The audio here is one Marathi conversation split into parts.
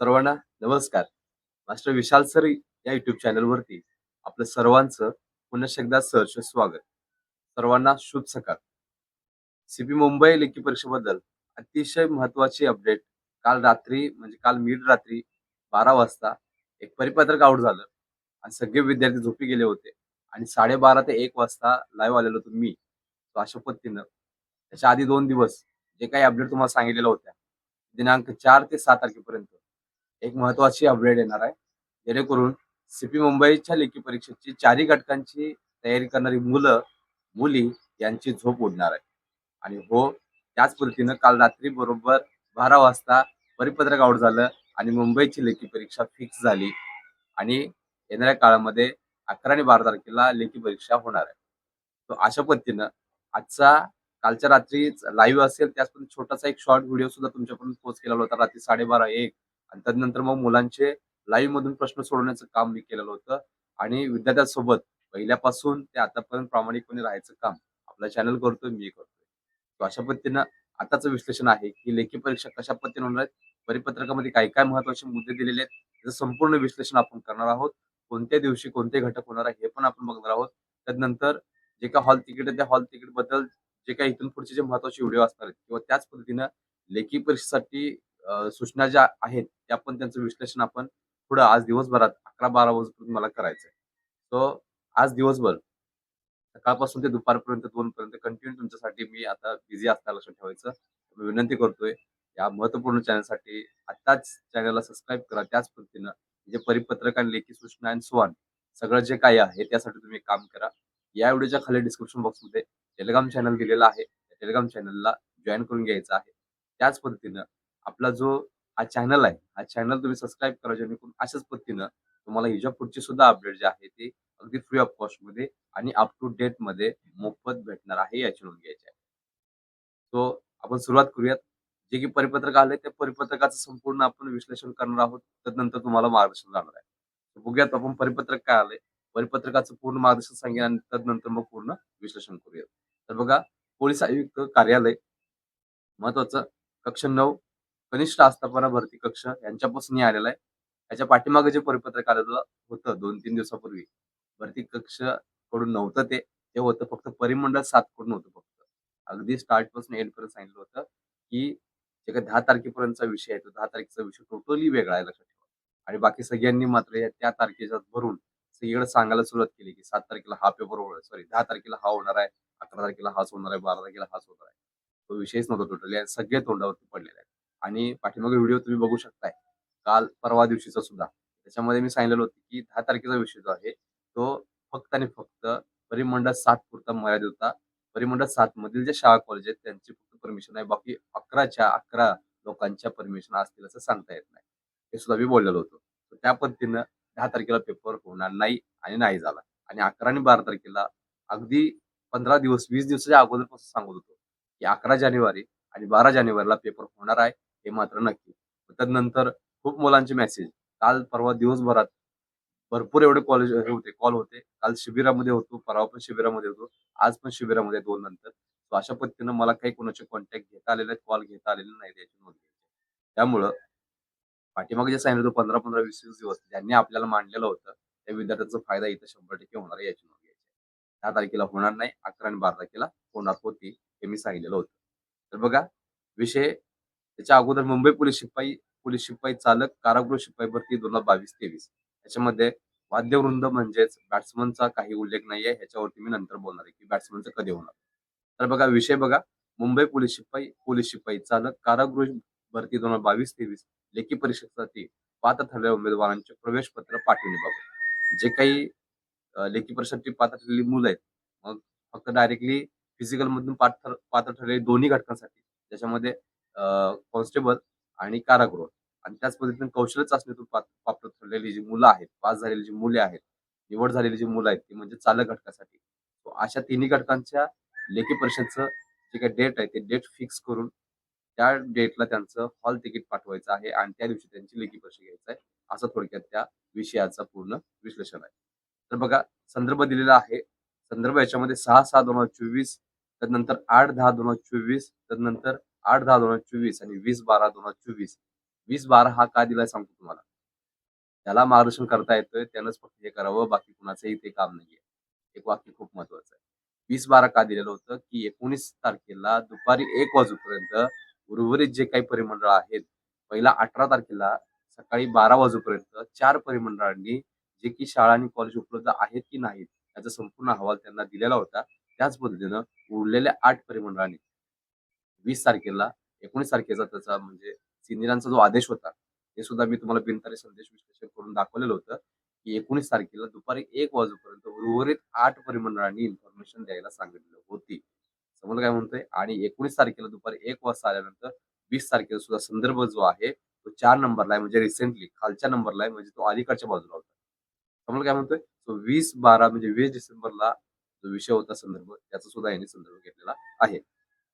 सर्वांना नमस्कार. मास्टर विशाल सर या युट्यूब चॅनलवरती आपलं सर्वांचं पुन्हा एकदा सहर्ष स्वागत. सर्वांना शुभ सकाळ. सीपी मुंबई लेखी परीक्षेबद्दल अतिशय महत्वाची अपडेट काल रात्री म्हणजे काल मिड रात्री बारा वाजता एक परिपत्रक आउट झालं. आणि सगळे विद्यार्थी झोपी गेले होते. आणि साडेबारा ते एक वाजता लाईव्ह आलेलो होतो मी. तो अशा पद्धतीनं त्याच्या आधी दोन दिवस जे काही अपडेट तुम्हाला सांगितलेल्या होत्या दिनांक चार ते सात तारखेपर्यंत. एक महत्वाची अपडेट येणार आहे. जेणेकरून सीपी मुंबईच्या लेखी परीक्षेची चारही घटकांची तयारी करणारी मुलं मुली यांची झोप उडणार आहे. आणि हो त्याच पद्धतीनं काल रात्री बरोबर बारा वाजता परिपत्रक आउट झालं आणि मुंबईची लेखी परीक्षा फिक्स झाली. आणि येणाऱ्या काळामध्ये अकरा आणि बारा तारखेला लेखी परीक्षा होणार आहे. तो अशा पद्धतीनं आजचा कालच्या रात्री लाईव्ह असेल त्याचपर्यंत छोटासा एक शॉर्ट व्हिडिओ सुद्धा तुमच्यापर्यंत पोस्ट केला होता रात्री साडेबारा एक. आणि त्यानंतर मग मुलांचे लाईव्ह मधून प्रश्न सोडवण्याचं काम मी केलेलं होतं. आणि विद्यार्थ्यांसोबत पहिल्यापासून ते आतापर्यंत प्रामाणिकपणे राहायचं काम आपला चॅनल करतोय मी करतोय. अशा पद्धतीनं आताचं विश्लेषण आहे की लेखी परीक्षा कशा पद्धतीने होणार आहेत परिपत्रकामध्ये काय काय महत्त्वाचे मुद्दे दिलेले आहेत त्याचं संपूर्ण विश्लेषण आपण करणार आहोत. कोणत्या दिवशी कोणते घटक होणार आहे हे पण आपण बघणार आहोत. त्यानंतर जे काही हॉल तिकीट आहे त्या हॉल तिकीटबद्दल जे काही इथून पुढचे जे महत्त्वाचे व्हिडिओ असणार आहेत किंवा त्याच पद्धतीनं लेखी परीक्षेसाठी सूचना ज्या आहेत त्या पण त्यांचं विश्लेषण आपण पुढं आज दिवसभरात अकरा बारा वाजेपर्यंत मला करायचंय. सो आज दिवसभर सकाळपासून ते दुपारपर्यंत दोन पर्यंत कंटिन्यू तुमच्यासाठी मी आता बिझी असताना लक्षात ठेवायचं. मी विनंती करतोय या महत्त्वपूर्ण चॅनलसाठी आताच चॅनलला सबस्क्राईब करा. त्याच पद्धतीनं जे परिपत्रक आणि लेखी सूचना आणि स्वान सगळं जे काही आहे त्यासाठी तुम्ही काम करा. या व्हिडिओच्या खाली डिस्क्रिप्शन बॉक्समध्ये टेलिग्राम चॅनल दिलेला आहे. टेलिग्राम चॅनलला जॉईन करून घ्यायचं आहे. त्याच पद्धतीनं आपला जो हा चॅनल आहे हा चॅनल तुम्ही सबस्क्राईब करा जेणेकरून अशाच पद्धतीनं तुम्हाला हिच्या पुढचे सुद्धा अपडेट जे आहे ते अगदी फ्री ऑफ कॉस्टमध्ये आणि अप टू डेटमध्ये मोफत भेटणार आहे याची नोंद घ्यायची आहे. सो आपण सुरुवात करूयात. जे की परिपत्रक आले त्या परिपत्रकाचं संपूर्ण आपण विश्लेषण करणार आहोत. त्यानंतर तुम्हाला मार्गदर्शन जाणार आहे. बघूयात आपण परिपत्रक काय आले परिपत्रकाचं पूर्ण मार्गदर्शन सांगेल आणि त्यानंतर मग पूर्ण विश्लेषण करूयात. तर बघा पोलीस आयुक्त कार्यालय महत्वाचं. कक्ष नऊ कनिष्ठ आस्थापना भरती कक्ष यांच्यापासून आलेला आहे. त्याच्या पाठीमागे जे परिपत्रक आलेलं होतं दोन तीन दिवसापूर्वी भरती कक्षकडून नव्हतं ते. ते होतं फक्त परिमंडळ सात कडून होतं फक्त. अगदी स्टार्टपासून एंड पर्यंत सांगितलं होतं की जे काही दहा तारखेपर्यंतचा विषय आहे तो दहा तारखेचा विषय टोटली वेगळा आहे लक्षात ठेवा. आणि बाकी सगळ्यांनी मात्र त्या तारखेच्या भरून सगळीकडे सांगायला सुरुवात केली की सात तारखेला हा पेपर होणार सॉरी दहा तारखेला हा होणार आहे अकरा तारखेला हाच होणार आहे बारा तारखेला हाच होणार आहे. तो विषयच नव्हता टोटली आणि सगळे तोंडावरती पडलेले आहेत. आणि पाठीमागे व्हिडिओ तुम्ही बघू शकताय. काल परवा दिवशीचा सुद्धा. त्याच्यामध्ये मी सांगितलेलं होतं की दहा तारखेचा विषय जो आहे तो फक्त आणि फक्त परिमंडळ सात पुरता मर्यादित होता. परिमंडळ सात मधील जे शाळा कॉलेज आहेत त्यांची फक्त परमिशन आहे. बाकी अकराच्या अकरा लोकांच्या परमिशन असतील असं सांगता येत नाही. हे सुद्धा मी बोललेलो होतो. त्या पद्धतीनं दहा तारखेला पेपर होणार नाही आणि नाही झाला. आणि अकरा आणि बारा तारखेला अगदी पंधरा दिवस वीस दिवसाच्या अगोदरपासून सांगत होतो की अकरा जानेवारी आणि बारा जानेवारीला पेपर होणार आहे. हे मात्र नक्की. त्यानंतर खूप मुलांचे मेसेज काल परवा दिवसभरात भरपूर एवढे कॉलेज हे होते कॉल होते. काल शिबिरामध्ये होतो परवा पण शिबिरामध्ये होतो आज पण शिबिरामध्ये दोन नंतर. अशा पद्धतीनं मला काही कोणाचे कॉन्टॅक्ट घेता आलेले आहेत कॉल घेता आलेले नाही याची नोंद घ्यायची. त्यामुळं पाठीमागे जे सांगितलं होतं पंधरा पंधरा वीस वीस दिवस ज्यांनी आपल्याला मांडलेलं होतं त्या विद्यार्थ्यांचा फायदा इथं शंभर टक्के होणार आहे याची नोंद घ्यायची दहा तारखेला होणार नाही अकरा आणि बारा तारखेला होणार होती हे मी सांगितलेलं होतं. तर बघा विषय त्याच्या अगोदर मुंबई पोलीस शिपाई पोलीस शिपाई चालक कारागृह शिपाई भरती दोन हजार बावीस तेवीस. याच्यामध्ये वाद्यवृंद म्हणजेच बॅट्समनचा काही उल्लेख नाहीये. ह्याच्यावरती मी नंतर बोलणार आहे की बॅट्समनचं कधी होणार. तर बघा विषय बघा. मुंबई पोलीस शिपाई पोलीस शिपाई चालक कारागृह भरती दोन हजार बावीस तेवीस. लेखी परीक्षेसाठी पात्र ठरलेल्या उमेदवारांचे प्रवेश पत्र पाठवण्याबाबत जे काही लेखी परीक्षेसाठी पात्र ठरलेली मुलं आहेत मग फक्त डायरेक्टली फिजिकल मधून पात्र पात्र ठरलेली दोन्ही घटकांसाठी. त्याच्यामध्ये कॉन्स्टेबल आणि कारागृह. आणि त्याच पद्धतीने कौशल्य चाचणीतून पात्र ठरलेली जी मुलं आहेत पास झालेली जी मुले आहेत निवड झालेली जी मुलं आहेत ती म्हणजे चालक घटकासाठी. अशा तिन्ही घटकांच्या लेखी परीक्षेचं जे काही डेट आहे ते डेट फिक्स करून त्या डेटला त्यांचं हॉल तिकीट पाठवायचं आहे आणि त्या दिवशी त्यांची लेखी परीक्षा घ्यायचं आहे असं थोडक्यात त्या विषयाचं पूर्ण विश्लेषण आहे. तर बघा संदर्भ दिलेला आहे. संदर्भ याच्यामध्ये सहा सहा दोन हजार चोवीस त्यानंतर आठ दहा दोन हजार चोवीस त्यानंतर आठ दहा दोन हजार चोवीस आणि वीस बारा दोन हजार चोवीस. वीस बारा हा का दिलाय सांगतो तुम्हाला? त्याला मार्गदर्शन करता येतं त्यानंच फक्त हे करावं बाकी कुणाचंही ते काम नाहीये. एक वाक्य खूप महत्वाचं आहे. वीस बारा का दिलेलं होतं की एकोणीस तारखेला दुपारी एक वाजूपर्यंत उर्वरित जे काही परिमंडळ आहेत पहिला अठरा तारखेला सकाळी बारा वाजूपर्यंत चार परिमंडळांनी जे की शाळा आणि कॉलेज उपलब्ध आहेत की नाहीत याचा संपूर्ण अहवाल त्यांना दिलेला होता. त्याच पद्धतीनं उरलेल्या आठ परिमंडळांनी वीस तारखेला एकोणीस तारखेचा त्याचा म्हणजे सिनियरांचा जो आदेश होता ते सुद्धा मी तुम्हाला बिनतारी संदेश विश्लेषण करून दाखवलेलं होतं की एकोणीस तारखेला दुपारी एक वाजेपर्यंत उर्वरित आठ परिमंडळांनी इन्फॉर्मेशन द्यायला सांगितलं होती. समोर काय म्हणतोय? आणि एकोणीस तारखेला दुपारी एक वाजता आल्यानंतर वीस तारखेला सुद्धा संदर्भ जो आहे तो चार नंबरला आहे म्हणजे रिसेंटली खालच्या नंबरला आहे म्हणजे तो अलीकडच्या बाजूला होता. समोर काय म्हणतोय? तो वीस बारा म्हणजे वीस डिसेंबरला जो विषय होता संदर्भ त्याचा सुद्धा यांनी संदर्भ घेतलेला आहे.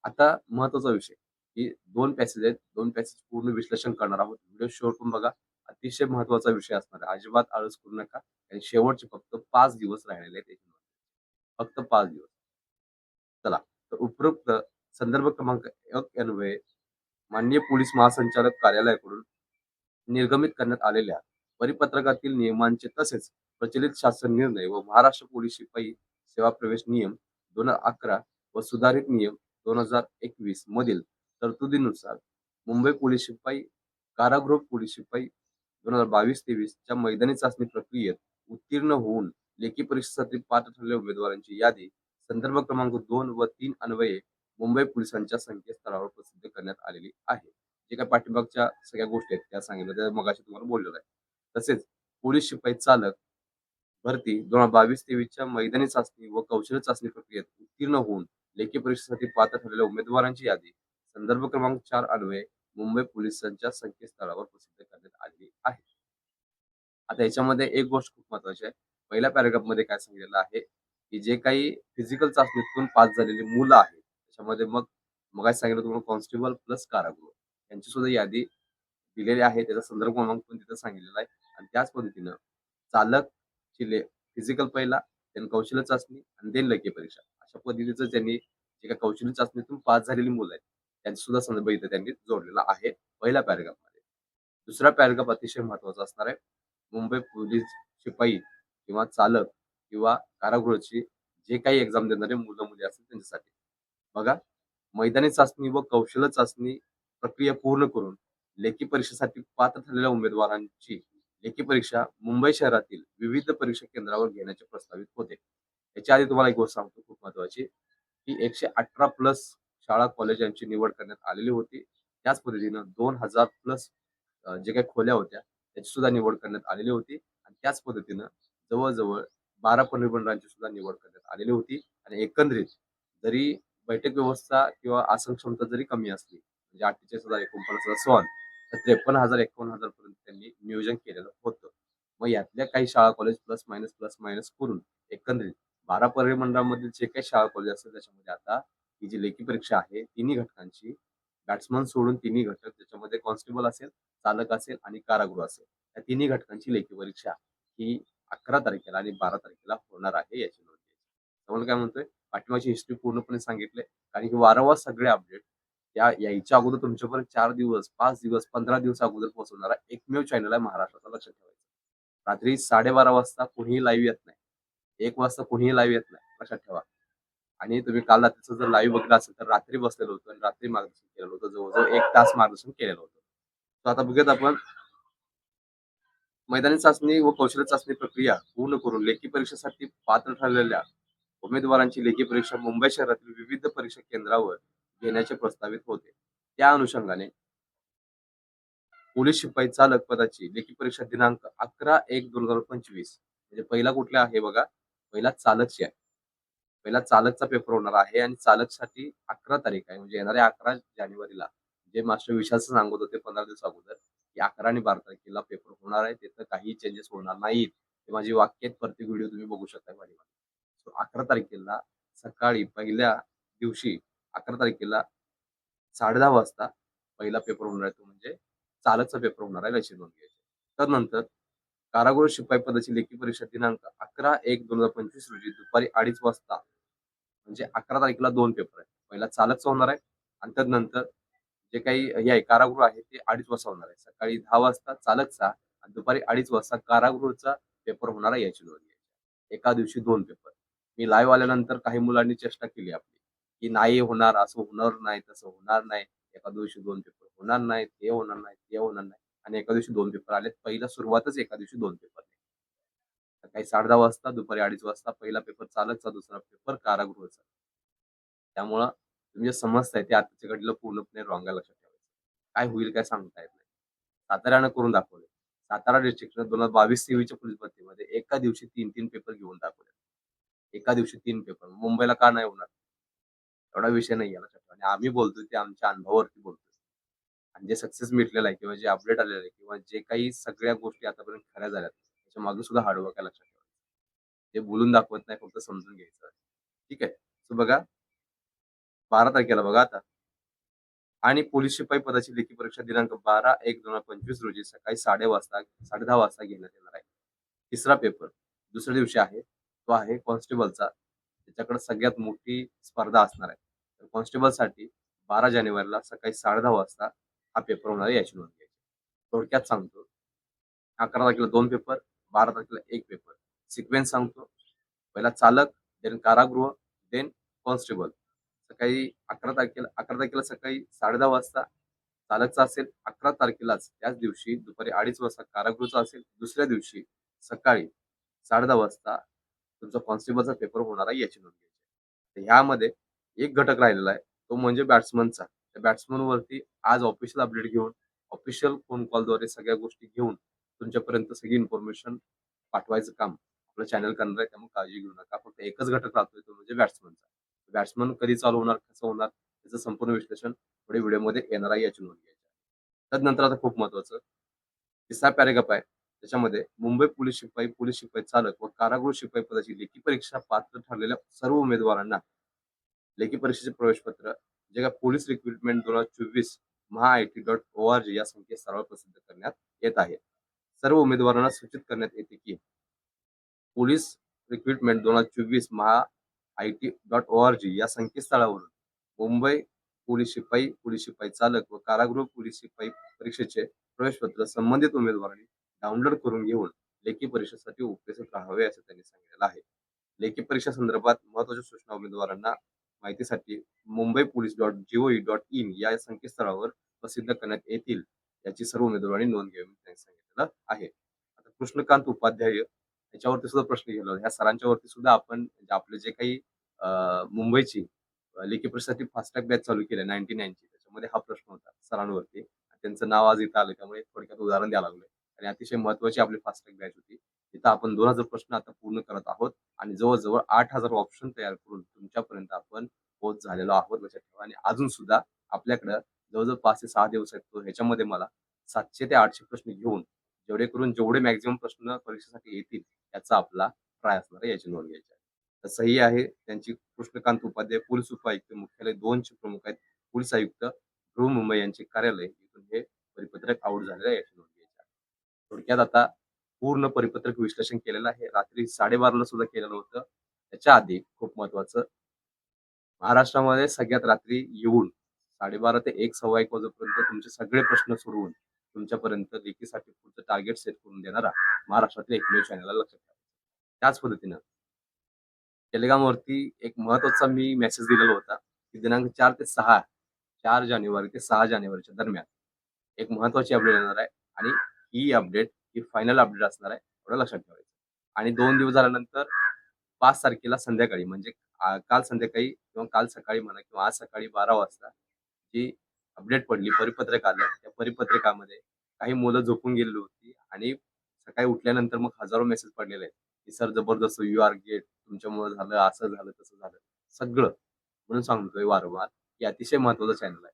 आता महत्त्वाचा विषय की दोन पॅसेज आहेत. दोन पॅसेज पूर्ण विश्लेषण करणार आहोत. व्हिडिओ शेवट पण बघा. अतिशय महत्त्वाचा विषय असणार आहे. अजिबात आळस करू नका. आणि शेवटचे फक्त पाच दिवस राहिलेले आहेत. फक्त पाच दिवस. चला. तर उपरोक्त संदर्भ क्रमांक एक अन्वये माननीय पोलीस महासंचालक कार्यालयाकडून निर्गमित करण्यात आलेल्या परिपत्रकातील नियमांचे तसेच प्रचलित शासन निर्णय व महाराष्ट्र पोलीस शिपाई सेवा प्रवेश नियम दोन हजार अकरा व सुधारित नियम दोन हजार एकवीस मधील तरतुदीनुसार मुंबई पोलीस शिपाई कारागृह पोलीस शिपाई दोन हजार बावीस तेवीसच्या मैदानी चाचणी प्रक्रियेत उत्तीर्ण होऊन लेखी परीक्षेसाठी पात्र ठरलेल्या उमेदवारांची यादी संदर्भ क्रमांक दोन व तीन अन्वये मुंबई पोलिसांच्या संकेतस्थळावर प्रसिद्ध करण्यात आलेली आहे. जे काही पाठीमागच्या सगळ्या गोष्टी आहेत त्या सांगितलं त्या मगाशी तुम्हाला बोललेलं आहे. तसेच पोलीस शिपाई चालक भरती दोन हजार बावीस तेवीसच्या मैदानी चाचणी व कौशल्य चाचणी प्रक्रियेत उत्तीर्ण होऊन लेखी परीक्षेसाठी पात्र ठरलेल्या उमेदवारांची यादी. संदर्भ क्रमांक चार अन्वये मुंबई पोलिसांच्या संकेतस्थळावर प्रसिद्ध करण्यात आलेली आहे. आता याच्यामध्ये एक गोष्ट खूप महत्वाची आहे. पहिल्या पॅराग्राफमध्ये काय सांगितलेलं आहे? की जे काही फिजिकल चाचणीतून पास झालेली मुलं आहेत त्याच्यामध्ये मग मग काय सांगितलं तुम्हाला? कॉन्स्टेबल प्लस कारागृह. यांची सुद्धा यादी दिलेली आहे. त्याचा संदर्भ क्रमांक पण तिथं सांगितलेला आहे. आणि त्याच पद्धतीनं चालक चिले फिजिकल पहिला देन कौशल्य चाचणी आणि देन लेखी परीक्षा. अशा पद्धतीचं त्यांनी जे काही कौशल्य चाचणीतून पास झालेली मुलं आहेत त्यांचा सुद्धा संदर्भ इथे त्यांनी जोडलेला आहे पहिल्या पॅराग्राफमध्ये दुसरा पॅरेग्राफ अतिशय महत्त्वाचा असणार आहे. मुंबई पोलीस शिपाई किंवा चालक किंवा कारागृहाची जे काही एक्झाम देणारे मुलं मुली असतील त्यांच्यासाठी. बघा मैदानी चाचणी व कौशल्य चाचणी प्रक्रिया पूर्ण करून लेखी परीक्षेसाठी पात्र ठरलेल्या उमेदवारांची लेखी परीक्षा मुंबई शहरातील विविध परीक्षा केंद्रावर घेण्याचे प्रस्तावित होते. याच्या आधी तुम्हाला एक गोष्ट सांगतो खूप महत्वाची. की एकशे अठरा प्लस शाळा कॉलेज यांची निवड करण्यात आलेली होती. त्याच पद्धतीनं दोन हजार प्लस जे काही खोल्या होत्या त्याची सुद्धा निवड करण्यात आलेली होती. आणि त्याच पद्धतीनं जवळजवळ बारा परिमंडळांची सुद्धा निवड करण्यात आलेली होती. आणि एकंदरीत जरी बैठक व्यवस्था किंवा आसन क्षमता जरी कमी असली म्हणजे अठ्ठेचाळीस हजार एकोणपन्नास हजार सॉन तर त्रेपन्न हजार एकोण हजार पर्यंत त्यांनी नियोजन केलेलं होतं. मग यातल्या काही शाळा college plus minus plus minus करून एकंदरीत बारा परिमंडळामधील जे काही शाळा कॉलेज असतील त्याच्यामध्ये आता ही जी लेखी परीक्षा आहे तिन्ही घटकांची बॅट्समन सोडून तिन्ही घटक त्याच्यामध्ये कॉन्स्टेबल असेल चालक असेल आणि कारागृह असेल या तिन्ही घटकांची लेखी परीक्षा ही अकरा तारखेला आणि बारा तारखेला होणार आहे याची नोंद त्यामुळे काय म्हणतोय पाठिंबाची हिस्ट्री पूर्णपणे सांगितले कारण की वारंवार सगळे अपडेट या यायच्या अगोदर तुमच्यापर्यंत चार दिवस पाच दिवस पंधरा दिवस अगोदर पोहोचवणारा एकमेव चॅनल आहे महाराष्ट्राचा लक्षात ठेवायचं. रात्री साडेबारा वाजता कुणीही लाईव्ह येत नाही. एक वाजता कुणीही लाईव्ह येत नाही. लक्षात ठेवा. आणि तुम्ही काल रात्रीचं जर लाईव्ह बघितलं असेल तर रात्री बसलेलं होतं आणि रात्री मार्गदर्शन केलेलं होतं. जवळजवळ एक तास मार्गदर्शन केलेलं होतं. तर आता बघूयात आपण मैदानी चाचणी व कौशल्य चाचणी प्रक्रिया पूर्ण करून लेखी परीक्षेसाठी पात्र ठरलेल्या उमेदवारांची लेखी परीक्षा मुंबई शहरातील विविध परीक्षा केंद्रावर घेण्याचे प्रस्तावित होते. त्या अनुषंगाने पोलीस शिपाई चालक पदाची लेखी परीक्षा दिनांक अकरा एक दोन हजार पंचवीस म्हणजे पहिला कुठला आहे बघा. पहिला चालकची आहे. पहिला चालकचा पेपर होणार आहे आणि चालकसाठी अकरा तारीख आहे. म्हणजे येणाऱ्या अकरा जानेवारीला जे मास्टर विशाल सांगत होते पंधरा दिवस अगोदर की अकरा आणि बारा तारखेला पेपर होणार आहे. तिथं काही चेंजेस होणार नाहीत. ते माझी वाक्य प्रत्येक व्हिडिओ तुम्ही बघू शकता सो अकरा तारखेला सकाळी पहिल्या दिवशी अकरा तारखेला साडे दहा वाजता पहिला पेपर होणार आहे. तो म्हणजे चालकचा पेपर होणार आहे. याची घ्यायचे. घ्यायची त्यानंतर कारागृह शिपाई पदाची लेखी परीक्षा दिनांक अकरा एक दोन हजार पंचवीस रोजी दुपारी अडीच वाजता म्हणजे अकरा तारखेला दोन पेपर आहे पहिला चालकचा होणार आहे आणि त्यानंतर जे काही हे आहे कारागृह आहे ते अडीच वाजता होणार आहे. सकाळी दहा वाजता चालकचा आणि दुपारी अडीच वाजता कारागृहचा पेपर होणार आहे याची नोंद घ्यायची एका दिवशी दोन पेपर मी लाईव्ह आल्यानंतर काही मुलांनी चेष्टा केली आपली की नाही होणार असं होणार नाही तसं होणार नाही. एका दिवशी दोन पेपर होणार नाही ते होणार नाही ते होणार नाही. आणि एका दिवशी दोन पेपर आले पहिला सुरुवातच एका दिवशी दोन पेपर सकाळी साडे दहा वाजता दुपारी अडीच वाजता पहिला पेपर चालकचा दुसरा पेपर कारागृहाचा. त्यामुळं तुम्ही जे समजताय ते आताच्या घडीला पूर्णपणे रॉंगा लक्षात ठेवायचं. काय होईल काय सांगता येत नाही. साताऱ्यानं करून दाखवले सातारा डिस्ट्रिक्टनं दोन हजार बावीस तेवीसच्या पोलीस भरतीमध्ये एका दिवशी तीन तीन पेपर घेऊन दाखवले एका दिवशी तीन पेपर मुंबईला का नाही होणार? एवढा विषय नाही आहे लक्षात ठेवा. आणि आम्ही बोलतोय ते आमच्या अनुभवावरती बोलतोय. आणि जे सक्सेस मिटलेलं आहे किंवा जे अपडेट आलेलं आहे किंवा जे काही सगळ्या गोष्टी आतापर्यंत खऱ्या झाल्यात त्याच्यामागे सुद्धा हार्डवर्क आहे लक्षात ठेवायचं. ते बोलून दाखवत नाही फक्त समजून घ्यायचं. ठीक आहे? सो बघा बारा तारखेला बघा आता. आणि पोलीस शिपाई पदाची लेखी परीक्षा दिनांक बारा एक दोन हजार पंचवीस रोजी सकाळी साडे वाजता साडे दहा वाजता घेण्यात येणार आहे. तिसरा पेपर दुसऱ्या दिवशी आहे. तो आहे कॉन्स्टेबलचा त्याच्याकडे सगळ्यात मोठी स्पर्धा असणार आहे. तर कॉन्स्टेबलसाठी बारा जानेवारीला सकाळी साडे दहा वाजता हा पेपर होणार याची नोंद घ्यायची. थोडक्यात सांगतो. अकरा तारखेला दोन पेपर बारा तारखेला एक पेपर सिक्वेन्स सांगतो. पहिला चालक देन कारागृह देन कॉन्स्टेबल सकाळी अकरा तारखेला अकरा तारखेला सकाळी साडे दहा वाजता चालकचा असेल अकरा तारखेलाच त्याच दिवशी दुपारी अडीच वाजता कारागृहचा असेल दुसऱ्या दिवशी सकाळी साडे दहा वाजता तुमचा कॉन्स्टेबलचा पेपर होणार आहे याची नोंद घ्यायची. ह्यामध्ये एक घटक राहिलेला आहे तो म्हणजे बॅट्समनचा त्या बॅट्समन वरती आज ऑफिशियल अपडेट घेऊन ऑफिशियल फोन कॉलद्वारे सगळ्या गोष्टी घेऊन तुमच्यापर्यंत सगळी इन्फॉर्मेशन पाठवायचं काम आपलं चॅनल करणार आहे त्यामुळे काळजी घेऊ नका. फक्त एकच घटक राहतोय तो म्हणजे बॅट्समनचा बॅट्समन कधी चालू होणार कसं होणार त्याचं संपूर्ण विश्लेषण पुढे व्हिडिओमध्ये येणार आहे याची नोंद घ्यायची त्यानंतर आता खूप महत्वाचं तिसरा पॅरेग्राफ आहे त्याच्यामध्ये मुंबई पोलीस शिपाई पोलीस शिपाई चालक व कारागृह शिपाई पदाची लेखी परीक्षा पात्र ठरलेल्या सर्व उमेदवारांना लेखी परीक्षेचे प्रवेशपत्र जे काय पोलीस रिक्रुटमेंट दोन हजार चोवीस Maha I T dot O R G या संकेतस्थळावर प्रसिद्ध करण्यात येत आहे. सर्व उमेदवारांना सूचित करण्यात येते की पोलीस रिक्रुटमेंट दोन हजार चोवीस Maha I T dot O R G या संकेतस्थळावरून मुंबई पोलीस शिपाई पोलीस शिपाई चालक व कारागृह पोलीस शिपाई परीक्षेचे प्रवेशपत्र संबंधित उमेदवारांनी डाउनलोड करून घेऊन लेखी परीक्षेसाठी उपस्थित राहावे असं त्यांनी सांगितलेलं आहे. लेखी परीक्षा संदर्भात महत्त्वाच्या सूचना उमेदवारांना माहितीसाठी Mumbai police dot GOV dot in या संकेतस्थळावर प्रसिद्ध करण्यात येतील याची सर्व उमेदवारांनी नोंद घ्यावी त्यांनी सांगितलेलं आहे. आता कृष्णकांत उपाध्याय याच्यावरती सुद्धा प्रश्न गेला ह्या सरांच्या वरती सुद्धा आपण म्हणजे आपले जे काही मुंबईची लेखी परीक्षेसाठी फास्टॅग बॅच चालू केलं नाईन्टी नाईनची. त्याच्यामध्ये हा प्रश्न होता सरांवरती. त्यांचं नाव आज इथं आलं त्यामुळे थोडक्यात उदाहरण द्यायला लागलं आणि अतिशय महत्वाची आपली फास्टॅग बॅच होती. तिथं आपण दोन हजार प्रश्न आता पूर्ण करत आहोत आणि जवळजवळ आठ हजार ऑप्शन तयार करून तुमच्यापर्यंत आपण पोहोच झालेलो आहोत. लक्षात ठेवा. आणि अजून सुद्धा आपल्याकडं जवळजवळ पाच ते सहा दिवस आहेत तो. ह्याच्यामध्ये मला सातशे ते आठशे प्रश्न घेऊन जेवढे करून जेवढे मॅक्झिमम प्रश्न परीक्षेसाठी येतील याचा आपला ट्राय असणार आहे याची नोंद घ्यायची आहे. तर सही आहे. त्यांची कृष्णकांत उपाध्याय पोलीस उपायुक्त मुख्यालय दोनचे प्रमुख आहेत. पोलीस आयुक्त गृहमुंबई यांचे कार्यालय इथून हे परिपत्रक आउट झालेलं आहे याची नोंद घ्यायची आहे. थोडक्यात आता पूर्ण परिपत्रक विश्लेषण केलेलं आहे. रात्री साडेबाराला सुद्धा केलेलं होतं. त्याच्या आधी खूप महत्वाचं. महाराष्ट्रामध्ये सगळ्यात रात्री येऊन साडेबारा ते एक सव्वा एक वाजेपर्यंत तुमचे सगळे प्रश्न सोडवून तुमच्यापर्यंत लेखीसाठी पुढचं टार्गेट सेट करून देणारा महाराष्ट्रातील एकमेव चॅनल लक्षात ठेवा त्याच पद्धतीनं टेलिग्रामवरती एक महत्त्वाचा मी मेसेज दिलेला होता की दिनांक चार ते सहा चार जानेवारी ते सहा जानेवारीच्या दरम्यान एक महत्वाची अपडेट येणार आहे आणि ही अपडेट ही फायनल अपडेट असणार आहे एवढं लक्षात ठेवायचं. आणि दोन दिवस झाल्यानंतर पाच तारखेला संध्याकाळी म्हणजे काल संध्याकाळी किंवा काल सकाळी म्हणा किंवा आज सकाळी बारा वाजता जी अपडेट पडली परिपत्रक आलं त्या परिपत्रकामध्ये काही मुलं झोपून गेलेली होती आणि सकाळी उठल्यानंतर मग हजारो मेसेज पडलेले आहेत की सर जबरदस्त यू आर गेट तुमच्यामुळे झालं असं झालं तसं झालं. सगळं. म्हणून सांगतोय वारंवार की अतिशय महत्वाचं चॅनल आहे.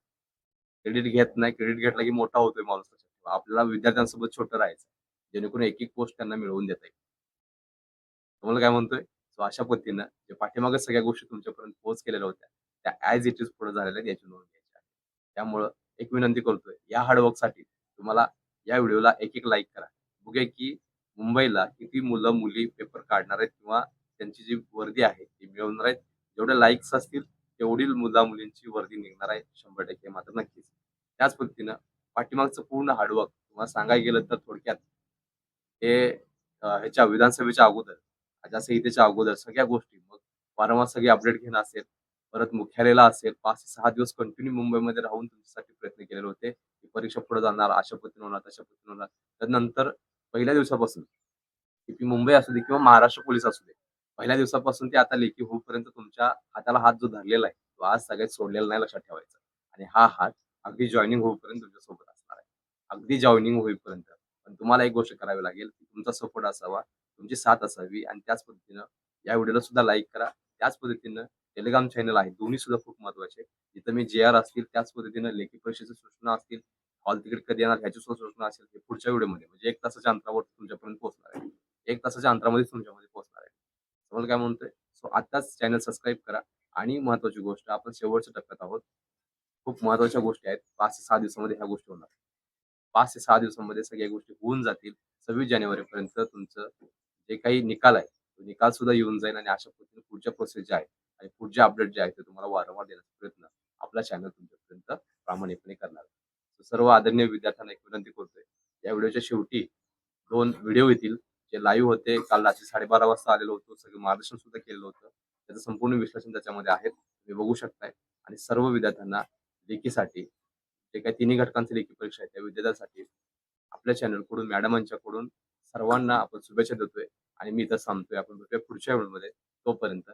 क्रेडिट घेत नाही क्रेडिट घेतला की मोठा होतोय माणूस. आपल्याला विद्यार्थ्यांसोबत छोटं राहायचं. जेणेकरून एक एक पोस्ट त्यांना मिळवून देता येईल. तुम्हाला काय म्हणतोय? सो अशा पद्धतीनं जे पाठीमागे सगळ्या गोष्टी तुमच्यापर्यंत पोहोच केलेल्या होत्या त्या ऍज इट इज पुढे झालेल्या आहेत याची नोंद घ्यायची आहे. त्यामुळं एक विनंती करतोय या हार्डवर्कसाठी तुम्हाला या व्हिडिओला एक एक लाईक करा. बघूया की मुंबईला किती मुलं मुली पेपर काढणार आहेत किंवा त्यांची जी वर्दी आहे ती मिळवणार आहेत. जेवढे लाईक्स असतील तेवढी मुला मुलींची वर्दी निघणार आहे शंभर टक्के मात्र नक्कीच. त्याच पद्धतीनं पाठीमागचं पूर्ण हार्डवर्क तुम्हाला सांगायला गेलं तर थोडक्यात हे ह्याच्या विधानसभेच्या अगोदर आचारसंहितेच्या अगोदर सगळ्या गोष्टी मग वारंवार सगळे अपडेट घेणं असेल परत मुख्यालयाला असेल पाच ते सहा दिवस कंटिन्यू मुंबईमध्ये राहून तुमच्यासाठी प्रयत्न केलेले होते. की परीक्षा पुढे जाणार अशा पद्धतीने होणार तशा पद्धतीने होणार. त्यानंतर पहिल्या दिवसापासून ती मुंबई असू दे किंवा महाराष्ट्र पोलीस असू दे पहिल्या दिवसापासून ते आता लेखी होऊपर्यंत तुमच्या हाताला हात जो धरलेला आहे तो आज सगळ्यात सोडलेला नाही लक्षात ठेवायचा. आणि हा हात अगदी जॉईनिंग होईपर्यंत तुमच्यासोबत असणार आहे. अगदी जॉईनिंग होईपर्यंत. पण तुम्हाला एक गोष्ट करावी लागेल की तुमचा सपोर्ट असावा तुमची साथ असावी आणि त्याच पद्धतीनं या व्हिडिओला सुद्धा लाईक करा. त्याच पद्धतीनं टेलिग्राम चॅनल आहे दोन्ही सुद्धा खूप महत्त्वाचे जिथं मी जे आर असतील त्याच पद्धतीनं लेखी परीक्षेच्या सूचना असतील हॉल तिकीट कधी येणार ह्याची सुद्धा सूचना असेल हे पुढच्या व्हिडिओमध्ये म्हणजे एक तासाच्या अंतरावर तुमच्यापर्यंत पोहोचणार आहे. एक तासाच्या अंतरामध्ये तुमच्यामध्ये पोहोचणार आहे. तुम्हाला काय म्हणतोय? सो आताच चॅनल सबस्क्राईब करा आणि महत्वाची गोष्ट आपण शेवटच्या टप्प्यात आहोत. खूप महत्त्वाच्या गोष्टी आहेत. पाच ते सहा दिवसामध्ये ह्या गोष्टी होणार. पाच ते सहा दिवसामध्ये सगळ्या गोष्टी होऊन जातील. सव्वीस जानेवारीपर्यंत तुमचं जे काही निकाल आहे तो निकाल सुद्धा येऊन जाईल आणि अशा पद्धतीने पुढच्या प्रोसेस ज्या आहेत आणि पुढचे अपडेट जे आहेत ते तुम्हाला वारंवार देण्याचा प्रयत्न आपला चॅनल तुमच्यापर्यंत प्रामाणिकपणे करणार सर्व आदरणीय विद्यार्थ्यांना एक विनंती करतोय या व्हिडिओच्या शेवटी दोन व्हिडिओ येतील जे लाईव्ह होते. काल रात्री साडेबारा वाजता आलेलो होतो. सगळं मार्गदर्शन सुद्धा केलेलं होतं. त्याचं संपूर्ण विश्लेषण त्याच्यामध्ये आहे तुम्ही बघू शकताय. आणि सर्व विद्यार्थ्यांना लेखीसाठी जे काही तिन्ही घटकांचे लेखी विद्यार्थ्यांसाठी आपल्या चॅनलकडून मॅडमांच्याकडून सर्वांना आपण शुभेच्छा देतोय. आणि मी इथं थांबतोय आपण भेटूया पुढच्या वेळेमध्ये. तोपर्यंत